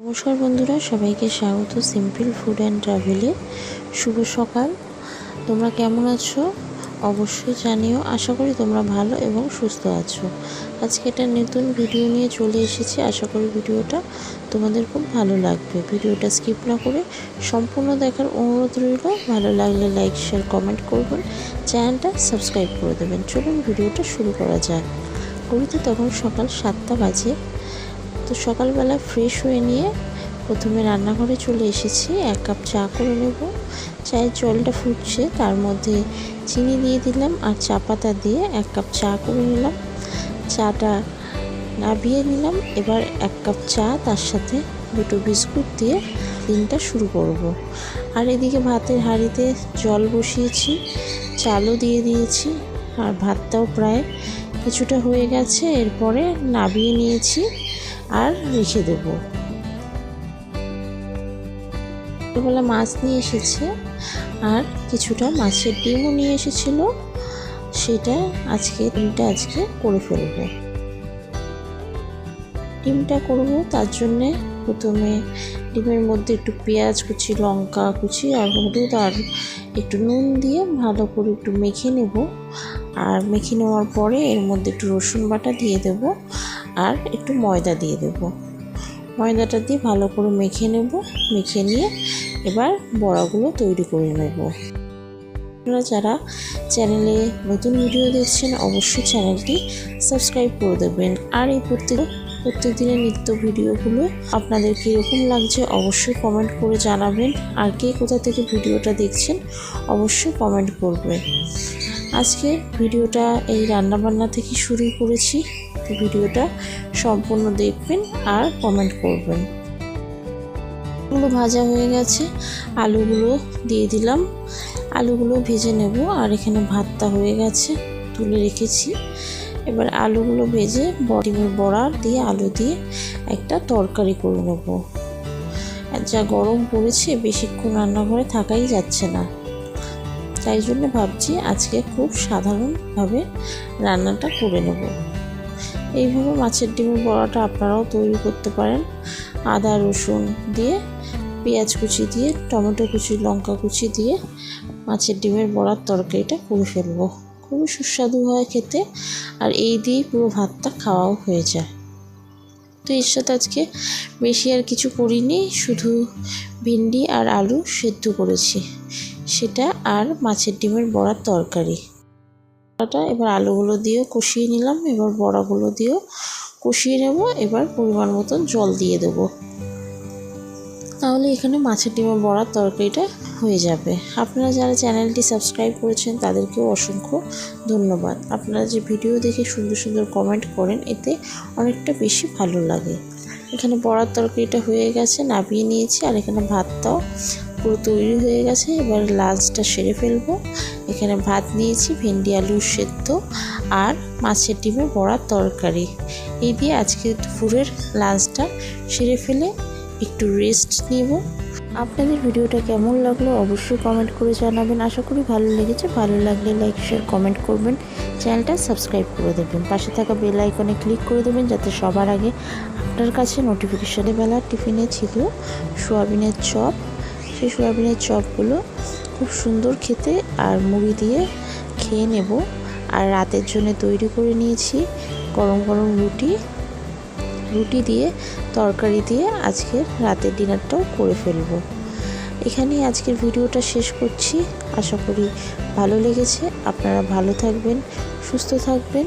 নমস্কার বন্ধুরা, সবাইকে স্বাগত সিম্পল ফুড অ্যান্ড ট্রাভেলে শুভ সকাল। তোমরা কেমন আছো? অবশ্যই জানিও। আশা করি তোমরা ভালো এবং সুস্থ আছো। আজকে একটা নতুন ভিডিও নিয়ে চলে এসেছি। আশা করি ভিডিওটা তোমাদের খুব ভালো লাগবে। ভিডিওটা স্কিপ না করে সম্পূর্ণ দেখার অনুরোধ রইল। ভালো লাগলে লাইক, শেয়ার, কমেন্ট করবেন। চ্যানেলটা সাবস্ক্রাইব করে দেবেন। চলুন ভিডিওটা শুরু করা যাক। ঘড়িতে তখন সকাল সাতটা বাজে। তো সকালবেলা ফ্রেশ হয়ে নিয়ে প্রথমে রান্নাঘরে চলে এসেছি। এক কাপ চা করে নেব। চায়ের জলটা ফুটছে, তার মধ্যে চিনি দিয়ে দিলাম আর চা পাতা দিয়ে এক কাপ চা করে নিলাম। চাটা নাবিয়ে নিলাম। এবার এক কাপ চা, তার সাথে দুটো বিস্কুট দিয়ে দিনটা শুরু করব। আর এদিকে ভাতের হাঁড়িতে জল বসিয়েছি, চালও দিয়ে দিয়েছি আর ভাতটাও প্রায় কিছুটা হয়ে গেছে। এরপরে নাবিয়ে নিয়েছি। আর রেখে দেব। সকালবেলা মাছ নিয়ে এসেছে। আর কিছুটা মাছের ডিমও নিয়ে এসেছিল। সেটা আজকে, ডিমটা আজকে করে ফেলব। ডিমটা করব তার জন্যে প্রথমে ডিমের মধ্যে একটু পেঁয়াজ কুচি, লঙ্কা কুচি আর হলুদ আর একটু নুন দিয়ে ভালো করে একটু মেখে নেব। আর মেখে নেওয়ার পরে এর মধ্যে একটু রসুন বাটা দিয়ে দেব। আর একটু ময়দা দিয়ে দেব। ময়দাটা দিয়ে ভালো করে মেখে নেব, মেখে নিয়ে এবার বড়াগুলো তৈরি করে নেব। আপনারা যারা চ্যানেলে নতুন ভিডিও দেখছেন, অবশ্যই চ্যানেলটি সাবস্ক্রাইব করে দেবেন। আর এই প্রত্যেক প্রত্যেক দিনের নিত্য ভিডিওগুলো আপনাদের কীরকম লাগছে অবশ্যই কমেন্ট করে জানাবেন। আর কে কোথা থেকে ভিডিওটা দেখছেন, অবশ্যই কমেন্ট করবেন। আজকে ভিডিওটা এই রান্নাবান্না থেকে শুরু করেছি। ভিডিওটা সম্পূর্ণ দেখবেন আর কমেন্ট করবেন। আলুগুলো ভাজা হয়ে গেছে, আলুগুলো দিয়ে দিলাম। আলুগুলো ভেজে নেব, আর এখানে ভাতটা হয়ে গেছে, তুলে রেখেছি। এবার আলুগুলো ভেজে ডিমের বড়া দিয়ে, আলু দিয়ে একটা তরকারি করে নেব। যা গরম পড়েছে, বেশিক্ষণ রান্নাঘরে থাকাই যাচ্ছে না। তাই জন্য ভাবছি আজকে খুব সাধারণভাবে রান্নাটা করে নেব। এইভাবে মাছের ডিমের বড়াটা আপনারাও তৈরি করতে পারেন। আদা, রসুন দিয়ে, পেঁয়াজ কুচি দিয়ে, টমেটো কুচি, লঙ্কা কুচি দিয়ে মাছের ডিমের বড়ার তরকারিটা করে ফেলব। খুবই সুস্বাদু হয় খেতে আর এই দিয়েই পুরো ভাতটা খাওয়াও হয়ে যায়। তো এর সাথে আজকে বেশি আর কিছু করিনি, শুধু ভিন্ডি আর আলু সেদ্ধ করেছি। সেটা আর মাছের ডিমের বড়ার তরকারি। বড়াটা এবার আলুগুলো দিয়েও কষিয়ে নিলাম, এবার বড়াগুলো দিয়েও কষিয়ে নেব, এবার পরিমাণ মতন জল দিয়ে দেবো। তাহলে এখানে মাছের ডিমের বড়ার তরকারিটা হয়ে যাবে। আপনারা যারা চ্যানেলটি সাবস্ক্রাইব করেছেন, তাদেরকেও অসংখ্য ধন্যবাদ। আপনারা যে ভিডিও দেখে সুন্দর সুন্দর কমেন্ট করেন, এতে অনেকটা বেশি ভালো লাগে। এখানে বড়ার তরকারিটা হয়ে গেছে, নাবিয়ে নিয়েছি, আর এখানে ভাতটাও পুরো তৈরি হয়ে গেছে। এবার লাঞ্চটা সেরে ফেলব। এখানে ভাত নিয়েছি, ভেন্ডি আলুর সেদ্ধ আর মাছের ডিমের বড়ার তরকারি। এই দিয়ে আজকে দুপুরের লাঞ্চটা সেরে ফেলে একটু রেস্ট নেব। আপনাদের ভিডিওটা কেমন লাগল অবশ্যই কমেন্ট করে জানাবেন। আশা করি ভালো লেগেছে। ভালো লাগলে লাইক শেয়ার কমেন্ট করবেন। চ্যানেলটা সাবস্ক্রাইব করে দেবেন। পাশে থাকা বেল আইকনে ক্লিক করে দেবেন যাতে সবার আগে আপনার কাছে নোটিফিকেশানে বেলা টিফিনে ছিল। সোয়াবিনের চপ সেই সোয়াবিনের চপগুলো খুব সুন্দর খেতে আর মুড়ি দিয়ে খেয়ে নেব। আর রাতের জন্য তৈরি করে নিয়েছি গরম গরম রুটি। রুটি দিয়ে, তরকারি দিয়ে আজকের রাতের ডিনারটাও করে ফেলব। এখানেই আজকের ভিডিওটা শেষ করছি। আশা করি ভালো লেগেছে। আপনারা ভালো থাকবেন, সুস্থ থাকবেন।